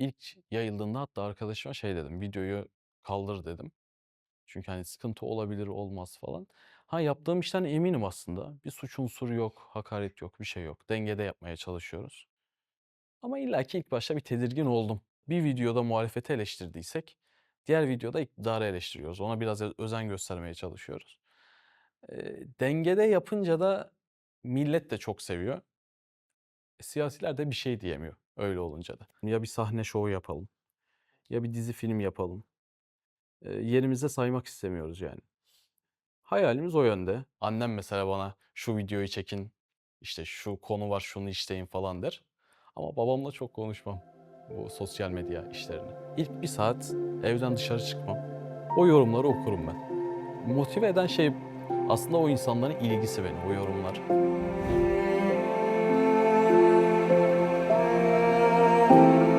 İlk yayıldığında hatta arkadaşıma şey dedim, "Videoyu kaldır." dedim. Çünkü, hani, sıkıntı olabilir, olmaz falan. Ha, yaptığım işten eminim aslında. Bir suç unsuru yok, hakaret yok, bir şey yok. Dengede yapmaya çalışıyoruz. Ama illaki ilk başta bir tedirgin oldum. Bir videoda muhalefeti eleştirdiysek diğer videoda iktidarı eleştiriyoruz. Ona biraz özen göstermeye çalışıyoruz. Eee, dengede yapınca da millet de çok seviyor. E, siyasiler de bir şey diyemiyor öyle olunca da. Ya bir sahne şovu yapalım ya bir dizi film yapalım. Eee, yerimizde saymak istemiyoruz yani. Hayalimiz o yönde. Annem mesela bana şu videoyu çekin, işte şu konu var, şunu işleyin falan der. Ama babamla çok konuşmam bu sosyal medya işlerini. İlk bir saat evden dışarı çıkmam. O yorumları okurum ben. Motive eden şey aslında o insanların ilgisi beni, o yorumlar. thank you